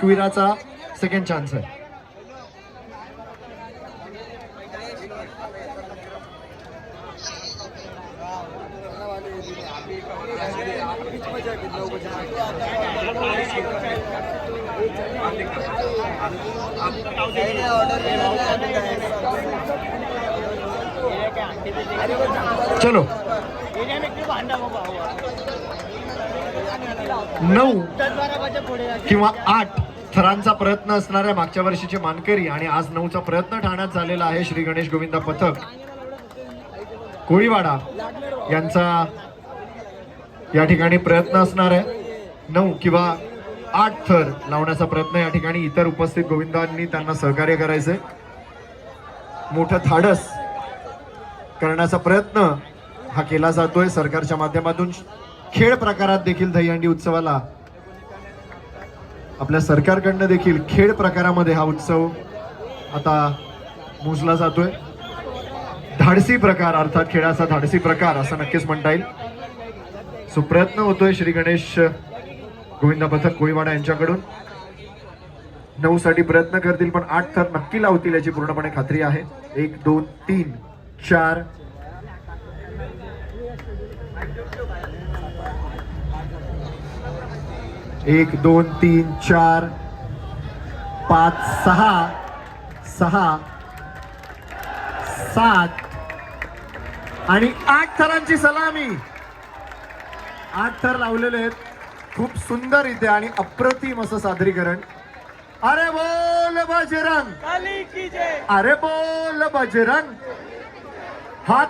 क्विराचा second chance आहे. चलो. नऊ किंवा आठ. थरांचा प्रयत्न असणाऱ्या मागच्या वर्षीचे मानकरी आणि आज नऊचा प्रयत्न ठाण्यात झालेला आहे श्री गणेश गोविंद पथक. कोळीवाडा यांचा या ठिकाणी प्रयत्न असणार आहे. नऊ किंवा आठ थर लावण्याचा प्रयत्न या ठिकाणी इतर उपस्थित गोविंदांनी त्यांना सहकार्य करायचंय. मोठं धाडस करण्याचा प्रयत्न हा केला जातोय. सरकारच्या माध्यमातून खेळ प्रकारात देखील दहीहंडी उत्सवाला आपल्या सरकारकडनं देखील खेळ प्रकारामध्ये हा उत्सव आता मोजला जातोय. धाडसी प्रकार अर्थात खेळाचा धाडसी प्रकार असं नक्कीच म्हणता येईल. सो प्रयत्न होतोय श्री गणेश गोविंद पथक कोळीवाडा यांच्याकडून. नऊ साठी प्रयत्न करतील पण आठ तर नक्की लावतील याची पूर्णपणे खात्री आहे. एक दोन तीन चार. एक दोन तीन चार पाच सहा सहा सात आणि आठ थरांची सलामी. आठ थर लावलेले आहेत. खूप सुंदर इथे आणि अप्रतिम असं सादरीकरण. अरे बोल बजरंग. अरे बोल बजरंग.